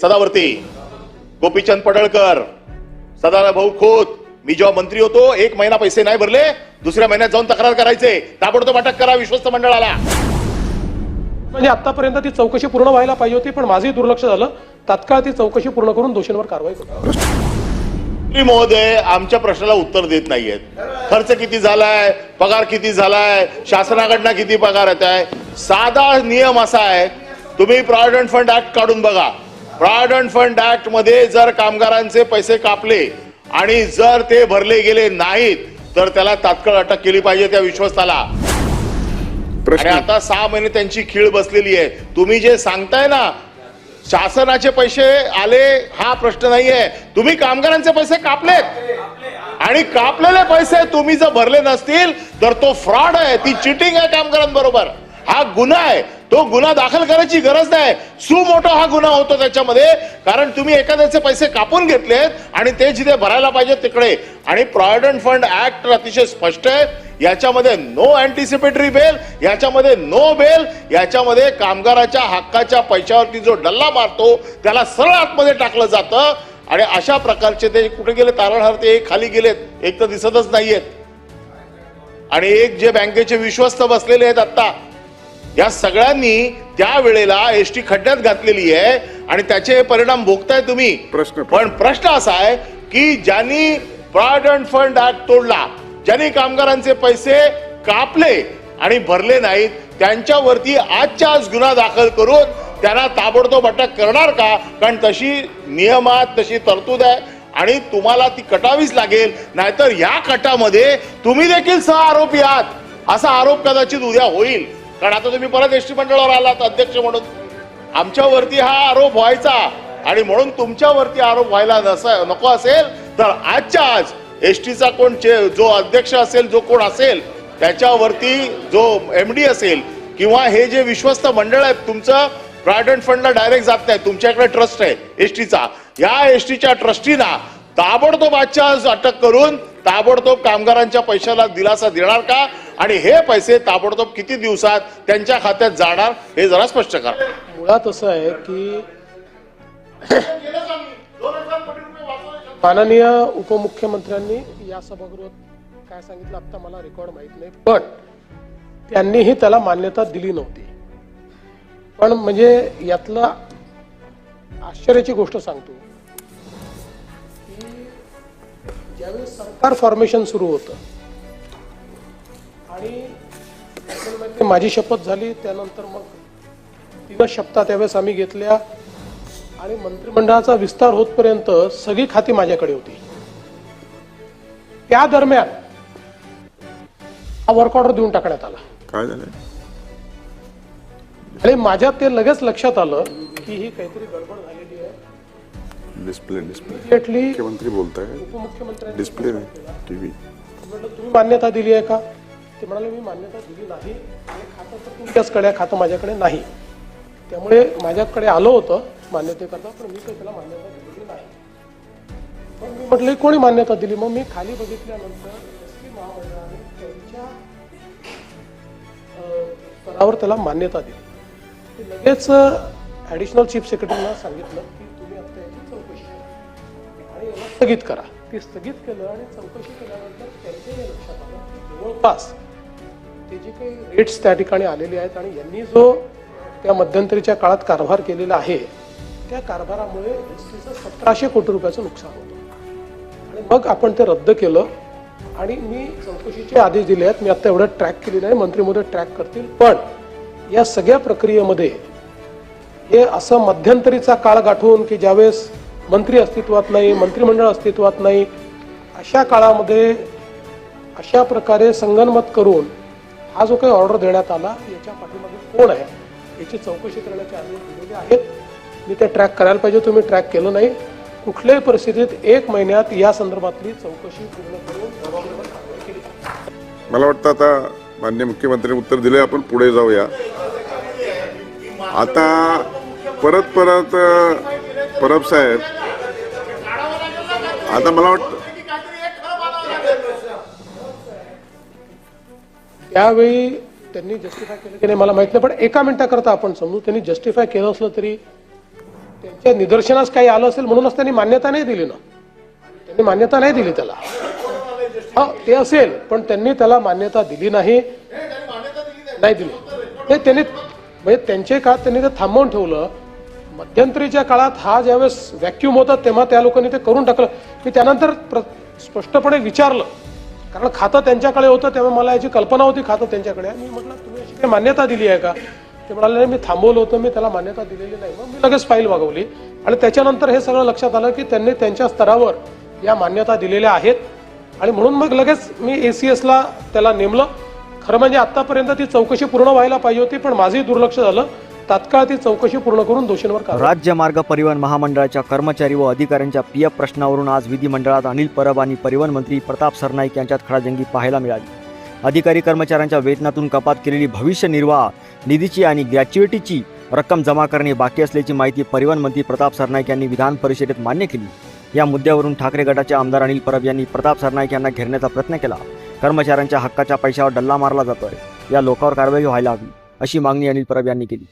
सदावर्ती गोपीचंद पडळकर सदाभाऊ भाऊ खोत मी जेव्हा मंत्री होतो एक महिना पैसे नाही भरले दुसऱ्या महिन्यात जाऊन तक्रार करायचे. ताबडतोब अटक करा विश्वस्त मंडळाला. म्हणजे आतापर्यंत ती चौकशी पूर्ण व्हायला पाहिजे होती पण माझंही दुर्लक्ष झालं. तात्काळ ती चौकशी पूर्ण करून दोषींवर कारवाई करू. महोदय आमच्या प्रश्नाला उत्तर देत नाहीयेत खर्च किती झालाय पगार किती झालाय शासनाकडनं किती पगार येत आहे साधा नियम असा आहे तुम्ही प्रॉव्हिडंट फंड ऍक्ट काढून बघा. प्रॉव्हिडंट फंड ऍक्टमध्ये जर कामगारांचे पैसे कापले आणि जर ते भरले गेले नाहीत तर त्याला तात्काळ अटक केली पाहिजे त्या विश्वस्ताला. आणि आता सहा महिने त्यांची खीळ बसलेली आहे. तुम्ही जे सांगताय ना शासनाचे पैसे आले हा प्रश्न नाहीये. तुम्ही कामगारांचे पैसे कापलेत. आणि कापलेले पैसे तुम्ही जर भरले नसतील तर तो फ्रॉड आहे. ती चिटिंग आहे कामगारांबरोबर. हा गुन्हा आहे. तो गुन्हा दाखल करायची गरज नाही. सुमोठा हा गुन्हा होतो त्याच्यामध्ये. कारण तुम्ही एखाद्याचे पैसे कापून घेतलेत आणि ते जिथे भरायला पाहिजे तिकडे. आणि प्रॉव्हिडंट फंड ऍक्ट अतिशय स्पष्ट आहे. याच्यामध्ये नो अँटिसिपेटरी बेल याच्यामध्ये नो बेल याच्यामध्ये कामगाराच्या हक्काच्या पैशावरती जो डल्ला मारतो त्याला सरळ आतमध्ये टाकलं जातं. आणि अशा प्रकारचे ते कुठे गेले? तारणहार ते खाली गेलेत. एक तर दिसतच नाहीयेत. आणि एक जे बँकेचे विश्वस्त बसलेले आहेत आता या सगळ्यांनी त्या वेळेला एस टी खड्ड्यात घातलेली आहे आणि त्याचे परिणाम भोगताय तुम्ही. प्रश्न- पण प्रश्न असा आहे की ज्यांनी प्रॉव्हिडंट फंड ऍक्ट तोडला ज्यांनी कामगारांचे पैसे कापले आणि भरले नाहीत त्यांच्यावरती आजच्या आज गुन्हा दाखल करून त्यांना ताबडतोब अटक करणार का? कारण तशी नियमात तशी तरतूद आहे आणि तुम्हाला ती कटावीच लागेल. नाहीतर या कटामध्ये तुम्ही देखील सह आरोपी आहात. असा आरोप कदाचित उद्या होईल. कारण आता तुम्ही परत एस टी मंडळावर आलात अध्यक्ष म्हणून. आमच्यावरती हा आरोप व्हायचा आणि म्हणून तुमच्यावरती आरोप व्हायला नसा नको असेल तर आजच्या आज एस टीचा कोण जो अध्यक्ष असेल जो कोण असेल त्याच्यावरती जो एम डी असेल किंवा हे जे विश्वस्त मंडळ आहे तुमचं प्रॉव्हिडंट फंडला डायरेक्ट जात नाही तुमच्याकडे ट्रस्ट आहे एस टीचा या एस टीच्या ट्रस्टीना ताबडतोब आजच्या आज अटक करून ताबडतोब कामगारांच्या पैशाला दिलासा देणार का? आणि हे पैसे ताबडतोब किती दिवसात त्यांच्या खात्यात जाणार हे जरा स्पष्ट करा. मुळात असं आहे की माननीय उपमुख्यमंत्र्यांनी या सभागृहात काय सांगितलं आता मला रेकॉर्ड माहीत नाही. पण त्यांनीही त्याला मान्यता दिली नव्हती. पण म्हणजे यातला आश्चर्याची गोष्ट सांगतो की ज्यावेळेस सरकार फॉर्मेशन सुरू होतं आणि माझी शपथ झाली. त्यानंतर मग तीन शपथा त्यावेळेस आम्ही घेतल्या. आणि मंत्रिमंडळाचा विस्तार होतपर्यंत सगळी खाती माझ्याकडे होती. त्या दरम्यान हा वर्क ऑर्डर देऊन टाकण्यात आला. काय झालं? आणि माझ्या ते लगेच लक्षात आलं की ही काहीतरी गडबड झालेली आहे. डिस्प्ले डिस्प्ले मुख्यमंत्री बोलताय. डिस्प्ले टीव्ही तुम्ही मान्यता दिली आहे का? ते म्हणाले मी मान्यता दिली नाही. आणि खातं तर तुमच्याचकडे खातं माझ्याकडे नाही. त्यामुळे माझ्याकडे आलं होतं मान्यतेकरता पण मी काही त्याला मान्यता दिलेली नाही. मग मी म्हटलं कोणी मान्यता दिली? मग मी खाली बघितल्यानंतर एस टी महामंडळाने त्यांच्या स्तरावर त्याला मान्यता दिली. लगेच ॲडिशनल चीफ सेक्रेटरीला सांगितलं की तुम्ही आता याची चौकशी करा. आणि याला स्थगित करा. ती स्थगित केलं आणि चौकशी केल्यानंतर त्यांच्या लक्षात आलं की जवळपास ते जे काही रेट्स त्या ठिकाणी आलेले आहेत आणि यांनी जो त्या मध्यंतरीच्या काळात कारभार केलेला आहे त्या कारभारामुळे एस टीचं सतराशे कोटी रुपयाचं नुकसान होतं. आणि मग आपण ते रद्द केलं आणि मी चौकशीचे आदेश दिले आहेत. मी आता एवढं ट्रॅक केलेलं आहे. मंत्री मोदी ट्रॅक करतील. पण या सगळ्या प्रक्रियेमध्ये हे असं मध्यंतरीचा काळ गाठून की ज्यावेळेस मंत्री अस्तित्वात नाही मंत्रिमंडळ अस्तित्वात नाही अशा काळामध्ये अशा प्रकारे संगनमत करून हा जो काही ऑर्डर देण्यात आला याच्या पाठीमागे कोण आहे याची चौकशी करण्याचे आदेश दिलेले आहेत. मी ते ट्रॅक करायला पाहिजे तुम्ही ट्रॅक केलं नाही. कुठल्याही परिस्थितीत एक महिन्यात या संदर्भातली चौकशी पूर्ण करून जबाबदार कारवाई केली. मला वाटतं आता मान्य मुख्यमंत्र्यांनी उत्तर दिले आपण पुढे जाऊया. आता परत परत परब साहेब आता मला वाटतं त्यावेळी त्यांनी जस्टिफाय केलं की नाही मला माहीत नाही पण एका मिनिटाकरता आपण समजू त्यांनी जस्टिफाय केलं असलं तरी त्यांच्या निदर्शनास काही आलं असेल म्हणूनच त्यांनी मान्यता नाही दिली ना. त्यांनी मान्यता नाही दिली त्याला. हा ते असेल पण त्यांनी त्याला मान्यता दिली नाही. नाही दिली. नाही त्यांनी म्हणजे त्यांचे काळात त्यांनी ते थांबवून ठेवलं. मध्यंतरीच्या काळात हा ज्यावेळेस व्हॅक्युम होता तेव्हा त्या लोकांनी ते करून टाकलं. मी त्यानंतर प्र स्पष्टपणे विचारलं. कारण खातं त्यांच्याकडे होतं तेव्हा मला याची कल्पना होती खातं त्यांच्याकडे. मी म्हटलं तुम्ही अशी काही मान्यता दिली आहे का? ते म्हणाले "नाही, मी थांबवलं होतं मी त्याला मान्यता दिलेली नाही. मग मी लगेच फाईल मागवली. आणि त्याच्यानंतर हे सगळं लक्षात आलं की त्यांनी त्यांच्या स्तरावर या मान्यता दिलेल्या आहेत. आणि म्हणून मग लगेच मी ए सी एसला त्याला नेमलं. खरं म्हणजे आत्तापर्यंत ती चौकशी पूर्ण व्हायला पाहिजे होती पण माझंही दुर्लक्ष झालं. तात्काळ ती चौकशी पूर्ण करून दोषींवर राज्य मार्ग परिवहन महामंडळाच्या कर्मचारी व अधिकाऱ्यांच्या पी एफ प्रश्नावरून आज विधिमंडळात अनिल परब आणि परिवहन मंत्री प्रताप सरनाईक यांच्यात खडाजंगी पाहायला मिळाली. अधिकारी कर्मचाऱ्यांच्या वेतनातून कपात केलेली भविष्य निर्वाह निधीची आणि ग्रॅच्युइटीची रक्कम जमा करणे बाकी असल्याची माहिती परिवहन मंत्री प्रताप सरनाईक यांनी विधान परिषदेत मान्य केली. या मुद्द्यावरून ठाकरे गटाचे आमदार अनिल परब यांनी प्रताप सरनाईक यांना घेरण्याचा प्रयत्न केला. कर्मचाऱ्यांच्या हक्काच्या पैशावर डल्ला मारला जातोय. या लोकांवर कारवाई व्हायला हवी अशी मागणी अनिल परब यांनी केली.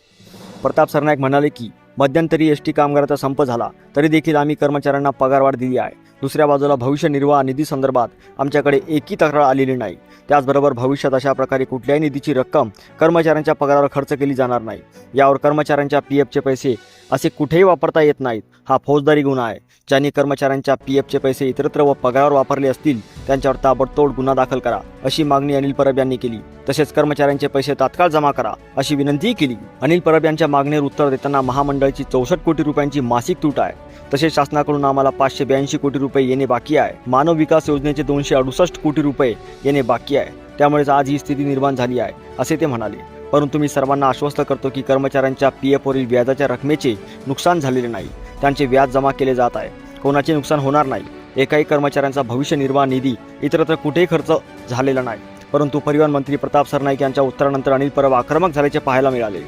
प्रताप सरनाईक म्हणाले की मध्यंतरी एस टी कामगाराचा संप झाला तरी देखील आम्ही कर्मचाऱ्यांना पगारवाढ दिली आहे. दुसऱ्या बाजूला भविष्य निर्वाह निधी संदर्भात आमच्याकडे एकही तक्रार आलेली नाही. त्याचबरोबर भविष्यात अशा प्रकारे कुठल्याही निधीची रक्कम कर्मचाऱ्यांच्या पगारावर खर्च केली जाणार नाही. यावर कर्मचाऱ्यांच्या पी एफचे पैसे असे कुठेही वापरता येत नाहीत. हा फौजदारी गुन्हा आहे. ज्यांनी कर्मचाऱ्यांच्या पी एफचे पैसे इतरत्र व पगारावर वापरले असतील त्यांच्यावर ताबडतोब गुन्हा दाखल करा अशी मागणी अनिल परब यांनी केली. तसेच कर्मचाऱ्यांचे पैसे तात्काळ जमा करा अशी विनंतीही केली. अनिल परब यांच्या मागणीवर उत्तर देताना महामंडळाची चौसष्ट कोटी रुपयांची मासिक तूट आहे. तसेच शासनाकडून आम्हाला पाचशे ब्याऐंशी कोटी रुपये येणे बाकी आहे. मानव विकास योजनेचे दोनशे अडुसष्ट कोटी रुपये येणे बाकी आहे. त्यामुळेच आज ही स्थिती निर्माण झाली आहे असे ते म्हणाले. परंतु मी सर्वांना आश्वस्त करतो की कर्मचाऱ्यांच्या पी एफवरील व्याजाच्या रकमेचे नुकसान झालेले नाही. त्यांचे व्याज जमा केले जात आहे. कोणाचे नुकसान होणार नाही. एकाही कर्मचाऱ्यांचा भविष्य निर्वाह निधी इतरत्र कुठेही खर्च झालेला नाही. परंतु परिवहन मंत्री प्रताप सरनाईक यांच्या उत्तरानंतर अनिल परब आक्रमक झाल्याचे पाहायला मिळाले.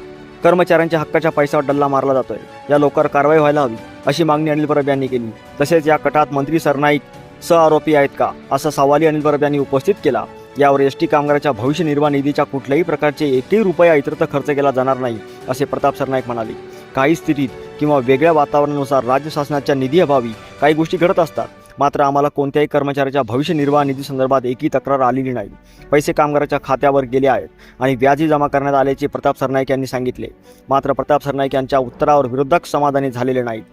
कर्मचाऱ्यांच्या हक्काच्या पैशावर डल्ला मारला जातोय. या लोकांवर कारवाई व्हायला हवी. अशी मागणी अनिल परब यांनी केली. तसेच या कटात मंत्री सरनाईक सहआरोपी आहेत का? असा सवालही अनिल परब यांनी उपस्थित केला. यावर एस टी कामगाराच्या भविष्य निर्वाह निधीच्या कुठल्याही प्रकारचे एकही रुपया इतरत्र खर्च केला जाणार नाही असे प्रताप सरनाईक म्हणाले. काही स्थितीत किंवा वेगळ्या वातावरणानुसार राज्य शासनाच्या निधी अभावी काही गोष्टी घडत असतात. मात्र आम्हाला कोणत्याही कर्मचाऱ्याच्या भविष्य निर्वाह निधी संदर्भात एकही तक्रार आलेली नाही. पैसे कामगाराच्या खात्यावर गेले आहेत आणि व्याजही जमा करण्यात आल्याचे प्रताप सरनाईक यांनी सांगितले. मात्र प्रताप सरनाईक यांच्या उत्तरावर विरोधक समाधानी झालेले नाहीत.